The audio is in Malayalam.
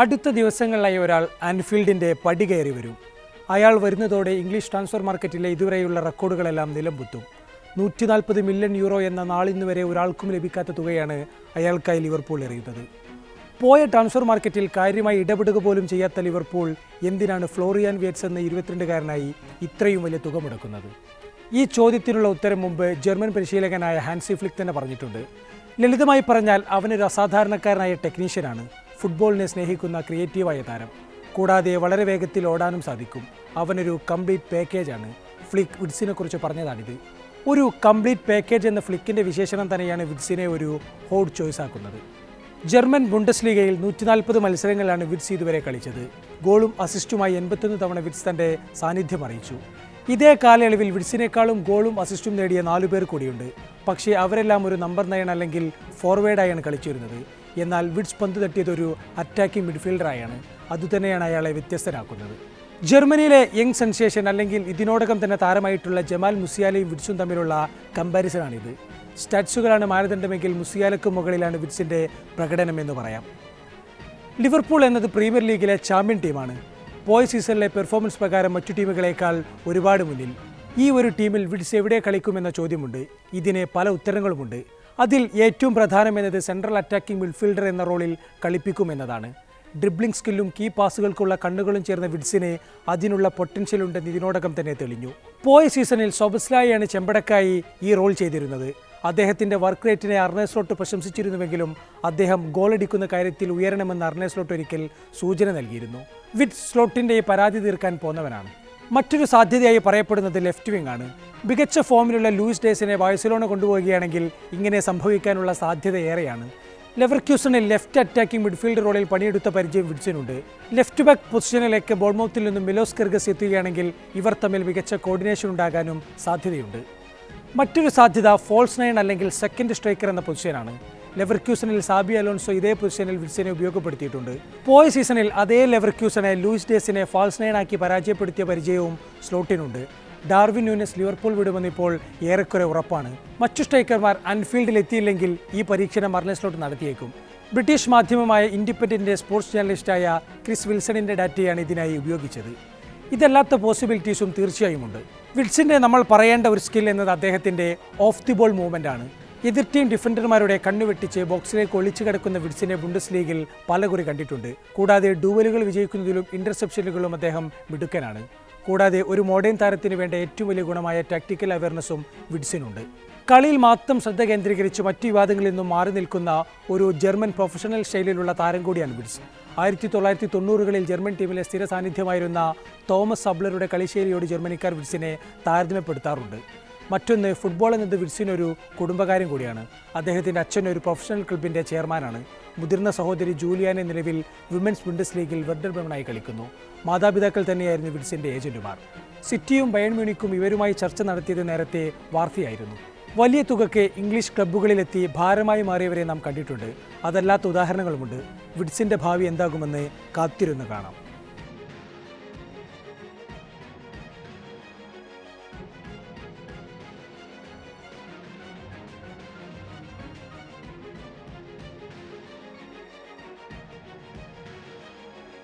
അടുത്ത ദിവസങ്ങളിലായി ഒരാൾ ആൻഫീൽഡിന്റെ പടി കയറി വരും. അയാൾ വരുന്നതോടെ ഇംഗ്ലീഷ് ട്രാൻസ്ഫർ മാർക്കറ്റിലെ ഇതുവരെയുള്ള റെക്കോർഡുകളെല്ലാം നിലംപൊത്തും. നൂറ്റി നാൽപ്പത് മില്യൺ യൂറോ എന്ന നാളിന്ന് വരെ ഒരാൾക്കും ലഭിക്കാത്ത തുകയാണ് അയാൾക്കായി ലിവർപൂൾ എറിയുന്നത്. പോയ ട്രാൻസ്ഫർ മാർക്കറ്റിൽ കാര്യമായി ഇടപെടുക പോലും ചെയ്യാത്ത ലിവർപൂൾ എന്തിനാണ് ഫ്ലോറിയാൻ വിയറ്റ്സ് എന്ന ഇരുപത്തിരണ്ടുകാരനായി ഇത്രയും വലിയ തുക മുടക്കുന്നത്? ഈ ചോദ്യത്തിനുള്ള ഉത്തരം മുമ്പ് ജർമ്മൻ പരിശീലകനായ ഹാൻസി ഫ്ലിക് തന്നെ പറഞ്ഞിട്ടുണ്ട്. ലളിതമായി പറഞ്ഞാൽ അവനൊരു അസാധാരണക്കാരനായ ടെക്നീഷ്യനാണ്. ഫുട്ബോളിനെ സ്നേഹിക്കുന്ന ക്രിയേറ്റീവായ താരം. കൂടാതെ വളരെ വേഗത്തിൽ ഓടാനും സാധിക്കും. അവനൊരു കംപ്ലീറ്റ് പാക്കേജാണ് ഫ്ലിക്ക് വിഡ്സിനെ കുറിച്ച് പറഞ്ഞതാണിത്. ഒരു കംപ്ലീറ്റ് പാക്കേജ് എന്ന ഫ്ലിക്കിന്റെ വിശേഷണം തന്നെയാണ് വിഡ്സിനെ ഒരു ഹോട്ട് ചോയ്സ് ആക്കുന്നത്. ജർമ്മൻ ബുണ്ടസ് ലീഗയിൽ നൂറ്റി നാൽപ്പത് മത്സരങ്ങളിലാണ് വിഡ്സ് ഇതുവരെ കളിച്ചത്. ഗോളും അസിസ്റ്റുമായി എൺപത്തൊന്ന് തവണ വിഡ്സ് തന്റെ സാന്നിധ്യം അറിയിച്ചു. ഇതേ കാലയളവിൽ വിഡ്സിനേക്കാളും ഗോളും അസിസ്റ്റും നേടിയ നാലുപേർ കൂടിയുണ്ട്. പക്ഷേ അവരെല്ലാം ഒരു നമ്പർ നയൻ അല്ലെങ്കിൽ ഫോർവേഡായാണ് കളിച്ചിരുന്നത്. എന്നാൽ വിഡ്സ് പന്ത് തട്ടിയത് ഒരു അറ്റാക്കിംഗ് മിഡ്ഫീൽഡറായാണ് അതുതന്നെയാണ് അയാളെ വ്യത്യസ്തരാക്കുന്നത്. ജർമ്മനിയിലെ യങ് സെൻസേഷൻ അല്ലെങ്കിൽ ഇതിനോടകം തന്നെ താരമായിട്ടുള്ള ജമാൽ മുസിയാലയും വിഡ്സും തമ്മിലുള്ള കമ്പാരിസണാണിത്. സ്റ്റാറ്റ്സുകളാണ് മാനദണ്ഡമെങ്കിൽ മുസിയാലക്ക് മുകളിലാണ് വിഡ്സിന്റെ പ്രകടനം എന്ന് പറയാം. ലിവർപൂൾ എന്നത് പ്രീമിയർ ലീഗിലെ ചാമ്പ്യൻ ടീമാണ്. പോയ സീസണിലെ പെർഫോമൻസ് പ്രകാരം മറ്റു ടീമുകളേക്കാൾ ഒരുപാട് മുന്നിൽ. ഈ ഒരു ടീമിൽ വിഡ്സ് എവിടെ കളിക്കുമെന്ന ചോദ്യമുണ്ട്. ഇതിന് പല ഉത്തരങ്ങളുമുണ്ട്. അതിൽ ഏറ്റവും പ്രധാനമെന്നത് സെൻട്രൽ അറ്റാക്കിംഗ് മിഡ്ഫീൽഡർ എന്ന റോളിൽ കളിപ്പിക്കുമെന്നതാണ് ഡ്രിബ്ലിംഗ് സ്കില്ലും കീ പാസുകൾക്കുള്ള കണ്ണുകളും ചേർന്ന വിഡ്സിനെ അതിനുള്ള പൊട്ടൻഷ്യൽ ഉണ്ടെന്ന് ഇതിനോടകം തന്നെ തെളിഞ്ഞു. പോയ സീസണിൽ സൊബസ്ലായാണ് ചെമ്പടക്കായി ഈ റോൾ ചെയ്തിരുന്നത്. അദ്ദേഹത്തിന്റെ വർക്ക് റേറ്റിനെ അർണേസ്ലോട്ട് പ്രശംസിച്ചിരുന്നുവെങ്കിലും അദ്ദേഹം ഗോളടിക്കുന്ന കാര്യത്തിൽ ഉയരണമെന്ന് അർണേസ്ലോട്ട് ഒരിക്കൽ സൂചന നൽകിയിരുന്നു. വിറ്റ് സ്ലോട്ടിന്റെ ഈ പരാതി തീർക്കാൻ പോന്നവനാണ്. മറ്റൊരു സാധ്യതയായി പറയപ്പെടുന്നത് ലെഫ്റ്റ് വിങ് ആണ്. മികച്ച ഫോമിലുള്ള ലൂയിസ് ഡേസിനെ ബാഴ്സലോണ കൊണ്ടുപോവുകയാണെങ്കിൽ ഇങ്ങനെ സംഭവിക്കാനുള്ള സാധ്യത ഏറെയാണ്. ലെവർക്യൂസണിൽ ലെഫ്റ്റ് അറ്റാക്കിംഗ് മിഡ്ഫീൽഡ് റോളിൽ പണിയെടുത്ത പരിചയം വിഡ്സിനുണ്ട്. ലെഫ്റ്റ് ബാക്ക് പൊസിഷനിലേക്ക് ബോൾമൗത്തിൽ നിന്നും മിലോസ് കെർഗസ് എത്തുകയാണെങ്കിൽ ഇവർ തമ്മിൽ മികച്ച കോർഡിനേഷൻ ഉണ്ടാകാനും സാധ്യതയുണ്ട്. മറ്റൊരു സാധ്യത ഫോൾസ് നയൻ അല്ലെങ്കിൽ സെക്കൻഡ് സ്ട്രൈക്കർ എന്ന പൊസിഷനാണ്. ലെവർക്യൂസണിൽ സാബി അലോൺസോ ഇതേ പൊസിഷനിൽ വിൽസനെ ഉപയോഗപ്പെടുത്തിയിട്ടുണ്ട്. പോയ സീസണിൽ അതേ ലെവർക്യൂസനെ ലൂയിസ് ഡേസിനെ ഫാൾസ് നയനാക്കി പരാജയപ്പെടുത്തിയ പരിചയവും സ്ലോട്ടിനുണ്ട്. ഡാർവിൻ ന്യൂനസ് ലിവർപൂൾ വിടുമെന്നിപ്പോൾ ഏറെക്കുറെ ഉറപ്പാണ്. മറ്റു സ്ട്രൈക്കർമാർ അൻഫീൽഡിൽ എത്തിയില്ലെങ്കിൽ ഈ പരീക്ഷണം അർണസ്ലോട്ട് നടത്തിയേക്കും. ബ്രിട്ടീഷ് മാധ്യമമായ ഇൻഡിപെൻഡന്റ് സ്പോർട്സ് ജേർണലിസ്റ്റായ ക്രിസ് വിൽസണിന്റെ ഡാറ്റയാണ് ഇതിനായി ഉപയോഗിച്ചത്. ഇതല്ലാത്ത പോസിബിലിറ്റീസും തീർച്ചയായും ഉണ്ട് വിൽസിന്റെ നമ്മൾ പറയേണ്ട ഒരു സ്കിൽ എന്നത് അദ്ദേഹത്തിന്റെ ഓഫ് ദി ബോൾ മൂവ്മെന്റ് ആണ് എതിർ ടീം ഡിഫൻഡർമാരുടെ കണ്ണുവെട്ടിച്ച് ബോക്സിലേക്ക് ഒളിച്ചു കിടക്കുന്ന വിഡ്സിനെ ബുണ്ടസ് ലീഗിൽ പലകുറി കണ്ടിട്ടുണ്ട്. കൂടാതെ ഡൂവലുകൾ വിജയിക്കുന്നതിലും ഇന്റർസെപ്ഷനുകളിലും അദ്ദേഹം മിടുക്കനാണ്. കൂടാതെ ഒരു മോഡേൺ താരത്തിന് വേണ്ട ഏറ്റവും വലിയ ഗുണമായ ടാക്ടിക്കൽ അവയർനെസ്സും വിഡ്സിനുണ്ട്. കളിയിൽ മാത്രം ശ്രദ്ധ കേന്ദ്രീകരിച്ച് മറ്റു വിവാദങ്ങളിൽ നിന്നും മാറി നിൽക്കുന്ന ഒരു ജർമ്മൻ പ്രൊഫഷണൽ ശൈലിയിലുള്ള താരം കൂടിയാണ് വിഡ്സ്. ആയിരത്തി തൊള്ളായിരത്തി തൊണ്ണൂറുകളിൽ ജർമ്മൻ ടീമിലെ സ്ഥിര സാന്നിധ്യമായിരുന്ന തോമസ് സബ്ലറുടെ കളിശൈലിയോട് ജർമ്മനിക്കാർ വിഡ്സിനെ താരതമ്യപ്പെടുത്താറുണ്ട്. മറ്റൊന്ന് ഫുട്ബോൾ എന്നത് വിൽസിനൊരു കുടുംബകാര്യം കൂടിയാണ്. അദ്ദേഹത്തിന്റെ അച്ഛൻ ഒരു പ്രൊഫഷണൽ ക്ലബിന്റെ ചെയർമാനാണ് മുതിർന്ന സഹോദരി ജൂലിയാനെ നിലവിൽ വിമൻസ് വിൻഡസ് ലീഗിൽ വെർഡർ ബ്രമനായി കളിക്കുന്നു. മാതാപിതാക്കൾ തന്നെയായിരുന്നു വിൽസിന്റെ ഏജന്റുമാർ. സിറ്റിയും ബയൺ മ്യൂണിക്കും ഇവരുമായി ചർച്ച നടത്തിയത് നേരത്തെ വാർത്തയായിരുന്നു. വലിയ തുകയ്ക്ക് ഇംഗ്ലീഷ് ക്ലബ്ബുകളിലെത്തി ഭാരമായി മാറിയവരെ നാം കണ്ടിട്ടുണ്ട്. അതല്ലാത്ത ഉദാഹരണങ്ങളുമുണ്ട്. വിഡ്സിന്റെ ഭാവി എന്താകുമെന്ന് കാത്തിരുന്ന് കാണാം.